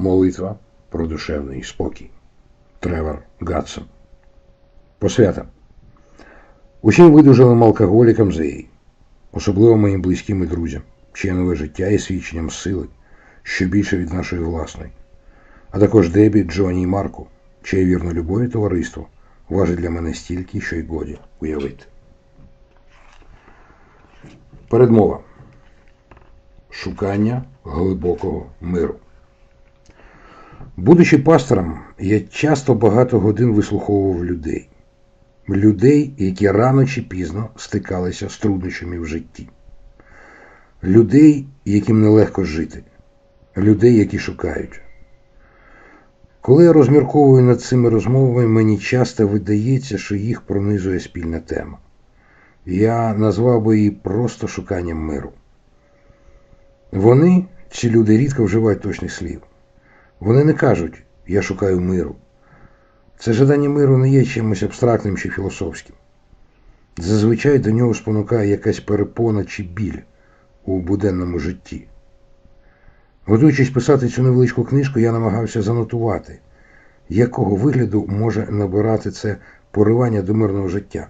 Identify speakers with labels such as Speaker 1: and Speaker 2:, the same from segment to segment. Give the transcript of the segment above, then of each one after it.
Speaker 1: Молитва про душевний спокій. Тревор Гадсон. Посвята. Усім видужалим алкоголікам ЗЕІ, особливо моїм близьким і друзям, чиє нове життя є свідченням сили, що більше від нашої власної, а також Дебі, Джоні і Марку, чиє вірно любові товариство важить для мене стільки, що й годі уявити. Передмова. Шукання глибокого миру. Будучи пастором, я часто багато годин вислуховував людей. Людей, які рано чи пізно стикалися з труднощами в житті. Людей, яким нелегко жити. Людей, які шукають. Коли я розмірковую над цими розмовами, мені часто видається, що їх пронизує спільна тема. Я назвав би її просто шуканням миру. Вони, ці люди, рідко вживають точних слів. Вони не кажуть Я шукаю миру. Це жадання миру не є чимось абстрактним чи філософським. Зазвичай до нього спонукає якась перепона чи біль у буденному житті. Готуючись писати цю невеличку книжку, я намагався занотувати, якого вигляду може набирати це поривання до мирного життя.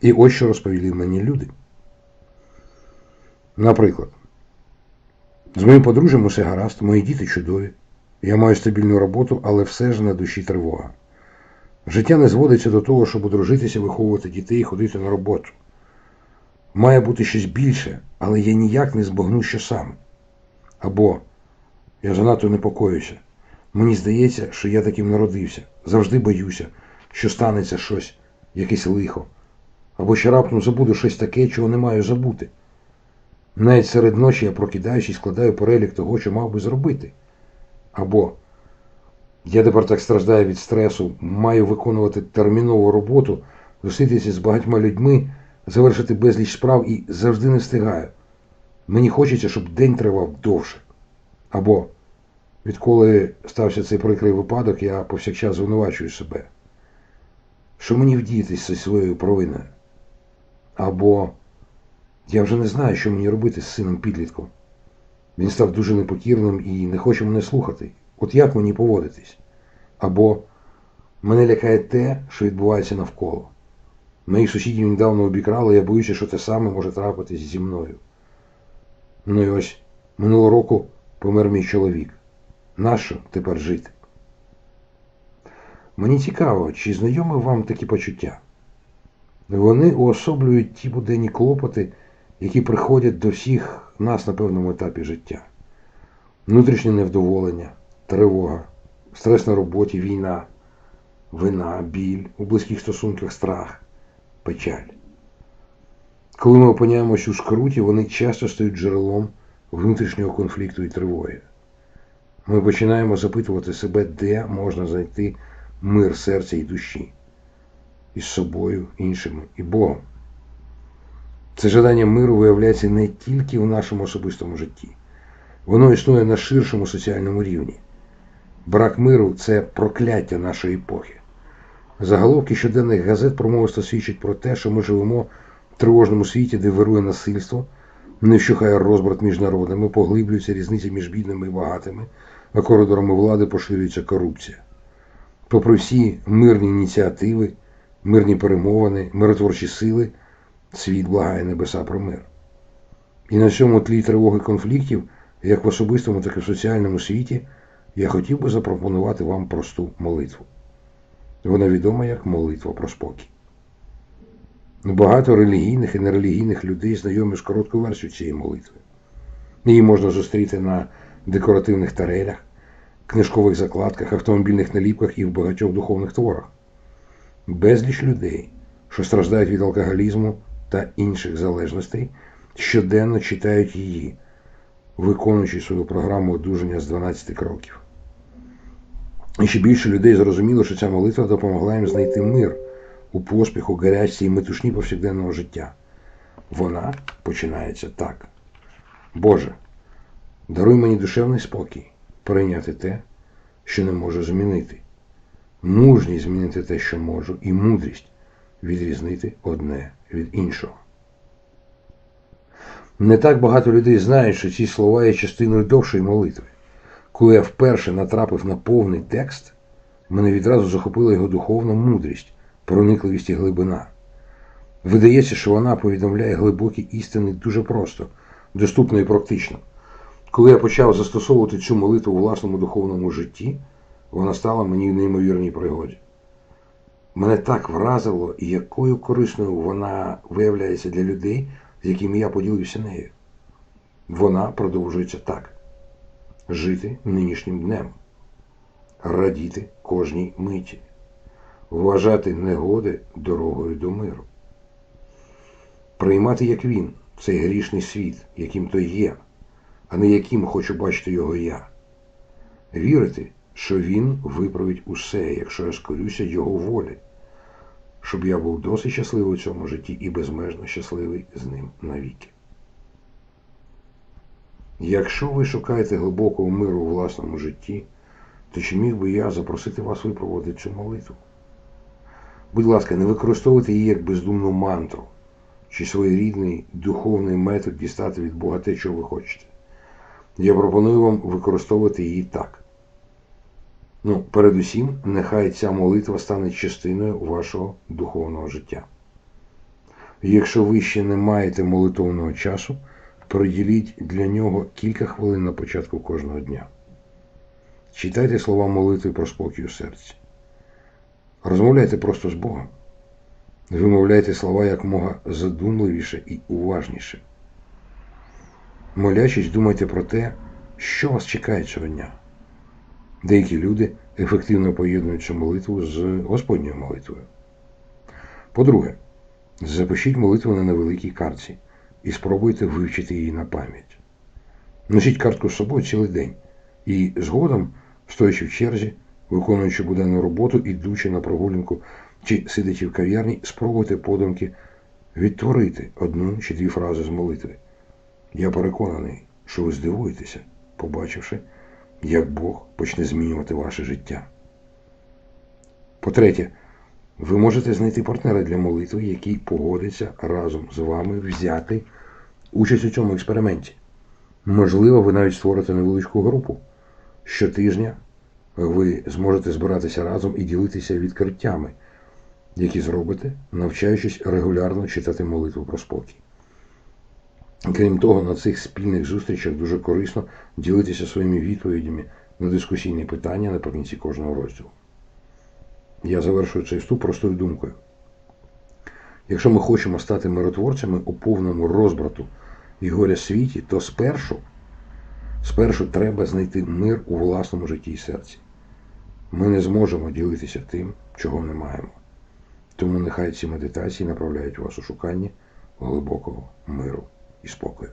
Speaker 1: І ось що розповіли мені люди. Наприклад, з моїм подружжям усе гаразд, мої діти чудові. Я маю стабільну роботу, але все ж на душі тривога. Життя не зводиться до того, щоб одружитися, виховувати дітей і ходити на роботу. Має бути щось більше, але я ніяк не збагну, що саме. Або я занадто непокоюся. Мені здається, що я таким народився. Завжди боюся, що станеться щось, якесь лихо. Або що раптом забуду щось таке, чого не маю забути. Навіть серед ночі я прокидаюсь і складаю перелік того, що мав би зробити. Або я тепер так страждаю від стресу, маю виконувати термінову роботу, зустрітися з багатьма людьми, завершити безліч справ і завжди не встигаю. Мені хочеться, щоб день тривав довше. Або відколи стався цей прикрий випадок, я повсякчас звинувачую себе. Що мені вдіятися зі своєю провиною? Або я вже не знаю, що мені робити з сином підлітком. Він став дуже непокірним і не хоче мене слухати. От як мені поводитись? Або мене лякає те, що відбувається навколо. Моїх сусідів недавно обікрали, я боюся, що те саме може трапитись зі мною. Ну і ось минулого року помер мій чоловік. Нащо тепер жити? Мені цікаво, чи знайомі вам такі почуття? Вони уособлюють ті буденні клопоти, які приходять до всіх нас на певному етапі життя. Внутрішнє невдоволення, тривога, стрес на роботі, війна, вина, біль, у близьких стосунках страх, печаль. Коли ми опиняємось у скруті, вони часто стають джерелом внутрішнього конфлікту і тривоги. Ми починаємо запитувати себе, де можна знайти мир серця і душі, із собою, іншими і Богом. Це жадання миру виявляється не тільки в нашому особистому житті, воно існує на ширшому соціальному рівні. Брак миру це прокляття нашої епохи. Заголовки щоденних газет промовисто свідчать про те, що ми живемо в тривожному світі, де вирує насильство, не вщухає розбрат між народами, поглиблюється різниця між бідними і багатими, а коридорами влади поширюється корупція. Попри всі мирні ініціативи, мирні перемовини, миротворчі сили, світ благає небеса про мир. І на цьому тлі тривоги конфліктів, як в особистому, так і в соціальному світі, я хотів би запропонувати вам просту молитву. Вона відома як молитва про спокій. Багато релігійних і нерелігійних людей знайомі з короткою версією цієї молитви. Її можна зустріти на декоративних тарелях, книжкових закладках, автомобільних наліпках і в багатьох духовних творах. Безліч людей, що страждають від алкоголізму та інших залежностей, щоденно читають її, виконуючи свою програму одужання з 12 кроків. І ще більше людей зрозуміло, що ця молитва допомогла їм знайти мир у поспіху, гарячці і метушні повсякденного життя. Вона починається так. Боже, даруй мені душевний спокій, прийняти те, що не можу змінити, мужність змінити те, що можу, і мудрість відрізнити одне від іншого. Не так багато людей знають, що ці слова є частиною довшої молитви. Коли я вперше натрапив на повний текст, мене відразу захопила його духовна мудрість, проникливість і глибина. Видається, що вона повідомляє глибокі істини дуже просто, доступно і практично. Коли я почав застосовувати цю молитву у власному духовному житті, вона стала мені в неймовірній пригоді. Мене так вразило, якою корисною вона виявляється для людей, з якими я поділився нею. Вона продовжується так: жити нинішнім днем, радіти кожній миті, вважати негоди дорогою до миру, приймати як він цей грішний світ, яким то є, а не яким хочу бачити його я, вірити, що він виправить усе, якщо я скорюся його волі, щоб я був досить щасливий у цьому житті і безмежно щасливий з ним навіки. Якщо ви шукаєте глибокого миру у власному житті, то чи міг би я запросити вас випроводити цю молитву? Будь ласка, не використовуйте її як бездумну мантру чи своєрідний духовний метод дістати від Бога те, що ви хочете. Я пропоную вам використовувати її так. Ну, передусім, нехай ця молитва стане частиною вашого духовного життя. Якщо ви ще не маєте молитовного часу, приділіть для нього кілька хвилин на початку кожного дня. Читайте слова молитви про спокій у серці. Розмовляйте просто з Богом. Вимовляйте слова якмога задумливіше і уважніше. Молячись, думайте про те, що вас чекає цього дня. Деякі люди ефективно поєднують молитву з Господньою молитвою. По-друге, запишіть молитву на невеликій картці і спробуйте вивчити її на пам'ять. Носіть картку з собою цілий день і згодом, стоячи в черзі, виконуючи буденну роботу, ідучи на прогулянку чи сидячи в кав'ярні, спробуйте подумки відтворити одну чи дві фрази з молитви. Я переконаний, що ви здивуєтеся, побачивши, як Бог почне змінювати ваше життя. По-третє, ви можете знайти партнера для молитви, який погодиться разом з вами взяти участь у цьому експерименті. Можливо, ви навіть створите невеличку групу. Щотижня ви зможете збиратися разом і ділитися відкриттями, які зробите, навчаючись регулярно читати молитву про спокій. Крім того, на цих спільних зустрічах дуже корисно ділитися своїми відповідями на дискусійні питання наприкінці кожного розділу. Я завершую цей вступ простою думкою. Якщо ми хочемо стати миротворцями у повному розбрату і горя світі, то спершу, спершу треба знайти мир у власному житті і серці. Ми не зможемо ділитися тим, чого не маємо. Тому нехай ці медитації направляють вас у шукання глибокого миру і спокою.